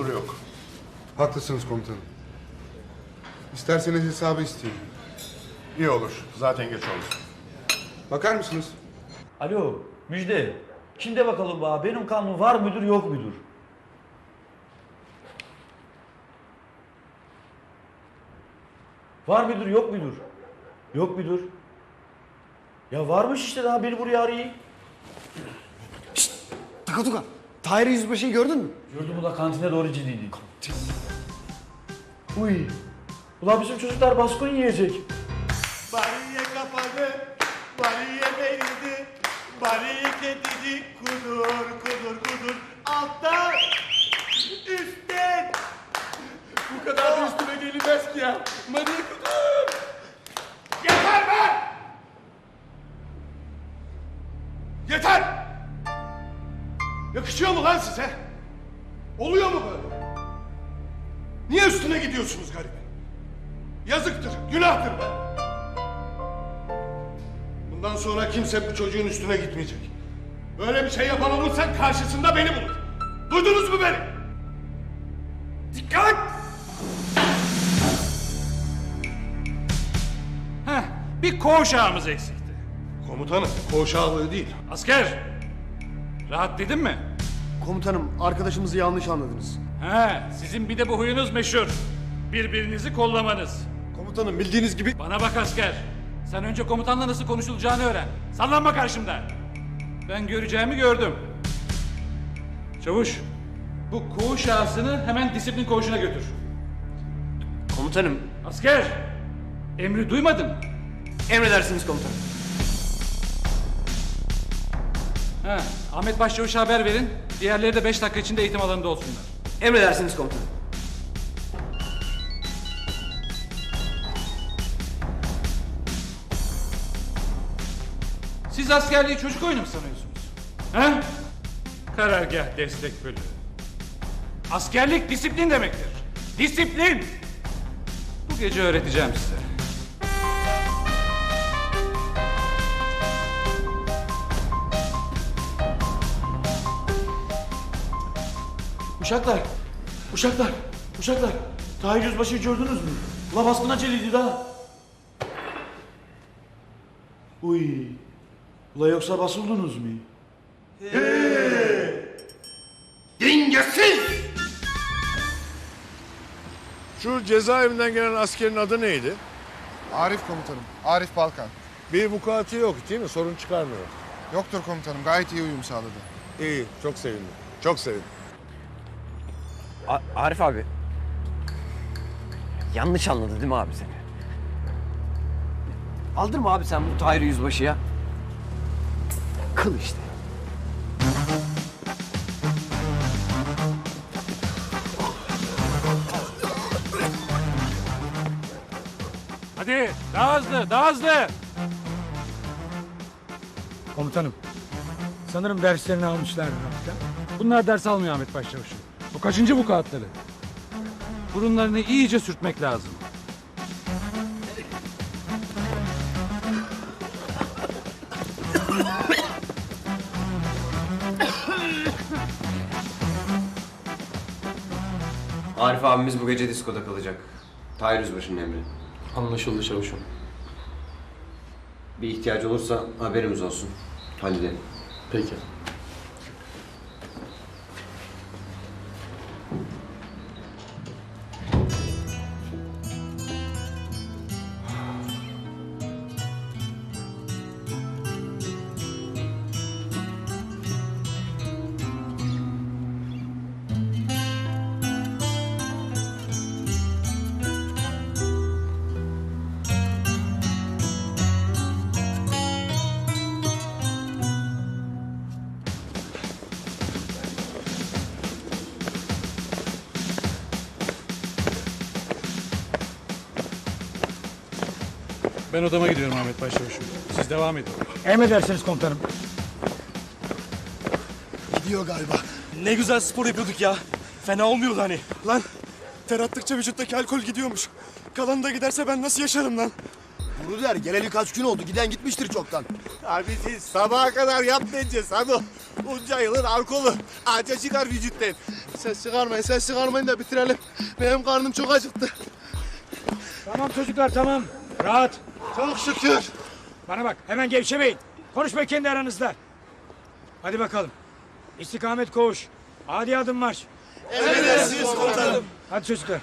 huzur yok. Haklısınız komutanım. İsterseniz hesabı isteyeyim. İyi olur. Zaten geç oldu. Bakar mısınız? Alo Müjde. Şimdi bakalım bana benim kanım var müdür yok müdür? Var müdür yok müdür? Yok müdür. Ya varmış işte daha beni buraya arayayım. Tuka tuka. Tahir Yüzbaşı'yı gördün mü? Gördüm ula kantine doğru ciddiydi. Uy. Ulan bizim çocuklar baskın yiyecek. Bariye kafanı, bariye beynini, bariye kedini kudur kudur kudur alttan üstten. Bu kadar da üstüme gelinmez ki ya. Bariye kudur. Yakışıyor mu lan size? Oluyor mu böyle? Niye üstüne gidiyorsunuz garibin? Yazıktır, günahtır be. Bundan sonra kimse bu çocuğun üstüne gitmeyecek. Böyle bir şey yapan olursa karşısında beni bulur. Duydunuz mu beni? Dikkat! Heh, bir koğuşağımız eksikti. Komutanım, koğuşağlığı değil. Asker, rahat dedim mi? Komutanım arkadaşımızı yanlış anladınız. He, sizin bir de bu huyunuz meşhur. Birbirinizi kollamanız. Komutanım bildiğiniz gibi... Bana bak asker. Sen önce komutanla nasıl konuşulacağını öğren. Sallanma karşımda. Ben göreceğimi gördüm. Çavuş, bu koğuş ağasını hemen disiplin koğuşuna götür. Komutanım Asker, emri duymadın emredersiniz komutanım. He, Ahmet Başçavuş'a haber verin. Diğerleri de beş dakika içinde eğitim alanında olsunlar. Emredersiniz komutanım. Siz askerliği çocuk oyunu mu sanıyorsunuz? He? Karargah destek bölüğü. Askerlik disiplin demektir. Disiplin! Bu gece öğreteceğim size. Uşaklar, uşaklar, uşaklar. Tahir Yüzbaşı'yı gördünüz mü? Ula baskına çeliydi daha. Uy. Ula yoksa basıldınız mı? Şu cezaevinden gelen askerin adı neydi? Arif komutanım. Arif Balkan. Bir vukuatı yok değil mi? Sorun çıkarmıyor. Yoktur komutanım. Gayet iyi uyum sağladı. İyi, çok sevindim. Çok sevindim. A- Arif abi. Yanlış anladı değil mi abi seni? Aldırma abi sen bu Tahir Yüzbaşı'ya. Kıl işte. Hadi daha hızlı, daha hızlı. Komutanım, sanırım derslerini almışlar hafta. Bunlar ders almıyor Ahmet Başçavuş'um. Bu kaçıncı bu kağıtları? Burunlarını iyice sürtmek lazım. Arif abimiz bu gece diskoda kalacak. Tahir Yüzbaşı'nın emri. Anlaşıldı çavuşum. Bir ihtiyacı olursa haberimiz olsun. Halledelim. Peki. Ben odama gidiyorum Ahmet Başçavuş'um. Siz devam edin. Emredersiniz komutanım. Gidiyor galiba. Ne güzel spor yapıyorduk ya. Fena olmuyordu hani. Lan ter attıkça vücuttaki alkol gidiyormuş. Kalanı da giderse ben nasıl yaşarım lan? Bunu der geleli kaç gün oldu giden gitmiştir çoktan. Abi siz sabaha kadar yap bence Sado. Bunca yılın alkolü anca çıkar vücuttan. Ses çıkarmayın, ses çıkarmayın da bitirelim. Benim karnım çok acıktı. Tamam çocuklar tamam. Rahat. Çok şükür. Bana bak hemen gevşemeyin. Konuşmayın kendi aranızda. Hadi bakalım. İstikamet koğuş. Adi adım marş. Emredersiniz komutanım. Hadi çocuklar.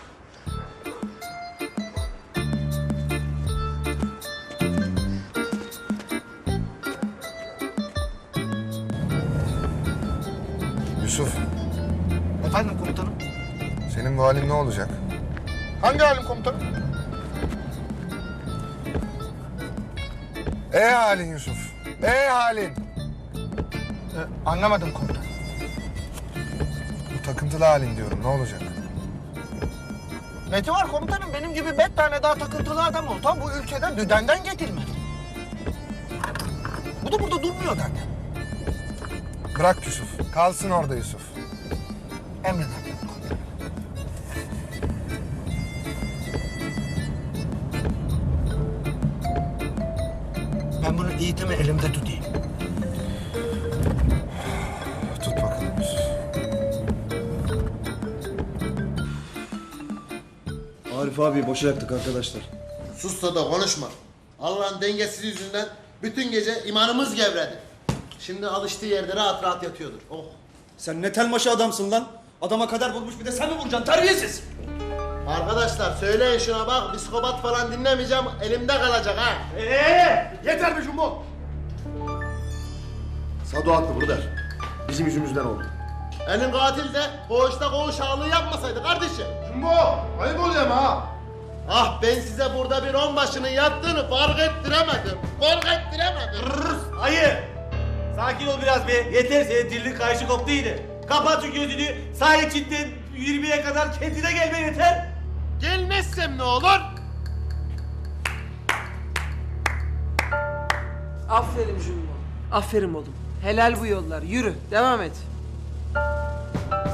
Yusuf, Efendim komutanım? senin bu halin ne olacak? Hangi halim komutanım? E halin Yusuf. E halin. anlamadım komutanım. Bu takıntılı halin diyorum. Ne olacak? Neti var komutanım benim gibi bir tane daha takıntılı adam olsa bu ülkeden düdenden getirmez. Bu da burada durmuyor zaten. Bırak Yusuf. Kalsın orada Yusuf. Emrederim Ben bunu eğitimi elimde tutayım. Tut bakalım. Arif abi boşa yaktık arkadaşlar. Sus da konuşma. Allah'ın dengesiz yüzünden bütün gece imanımız gevredi. Şimdi alıştığı yerde rahat rahat yatıyordur. Oh. Sen ne telmaşı adamsın lan. Adama kadar bulmuş bir de sen mi vuracaksın terbiyesiz? Arkadaşlar söyleyin şuna bak psikopat falan dinlemeyeceğim elimde kalacak ha. Ee, yeter be Jumbo. Sado haklı burada. Bizim yüzümüzden oldu. Elin katil de koğuşta koğuş ağalığı yapmasaydı kardeşim. Jumbo, ayıp oluyor ama ha. Ah ben size burada bir onbaşının yattığını fark ettiremedim. Fark ettiremedim. Ayı. Sakin ol biraz be. Yeter senin dilin kayışı koptu yine. Kapat şu gözünü. Sağ içinden yürümeye kadar kendine gelme yeter. Gelmezsem ne olur? Aferin Jumbo. Aferin oğlum. Helal bu yollar. Yürü. Devam et.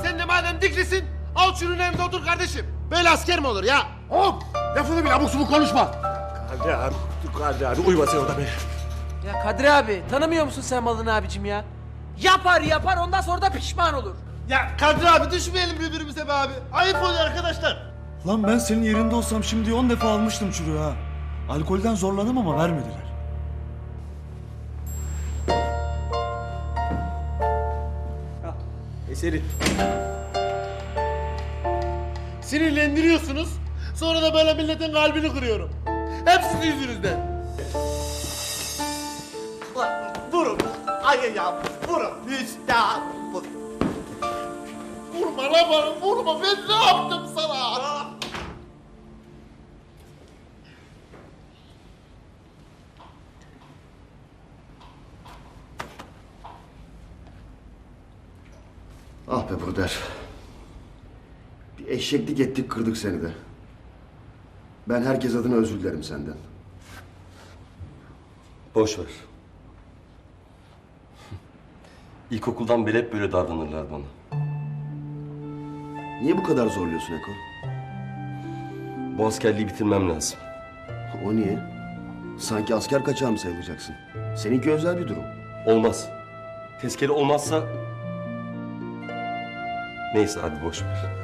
Sen de madem diklisin al şunun önünde otur kardeşim. Böyle asker mi olur ya? Hop! Lafını bil abuk subuk konuşma. Kadri abi, Kadri abi uyuma sen orada be. Ya Kadri abi tanımıyor musun sen malını abicim ya? Yapar yapar ondan sonra da pişman olur. Ya Kadri abi düşmeyelim birbirimize be abi. Ayıp oluyor arkadaşlar. Lan ben senin yerinde olsam şimdi on defa almıştım çürüğü ha. Alkolden zorladım ama vermediler. Eseri. Sinirlendiriyorsunuz. Sonra da böyle milletin kalbini kırıyorum. Hep sizin yüzünüzden. Ulan vurun. Ay ya vurun. İşte. Vurma lan bana vurma. Ben ne yaptım sana? Ah be Bruder. Bir eşeklik ettik kırdık seni de. Ben herkes adına özür dilerim senden. Boş ver. İlkokuldan beri hep böyle davranırlar bana. Niye bu kadar zorluyorsun Eko? Bu askerliği bitirmem lazım. O niye? Sanki asker kaçağı mı sayılacaksın? Seninki özel bir durum. Olmaz. Tezkere olmazsa... Neyse hadi boş ver.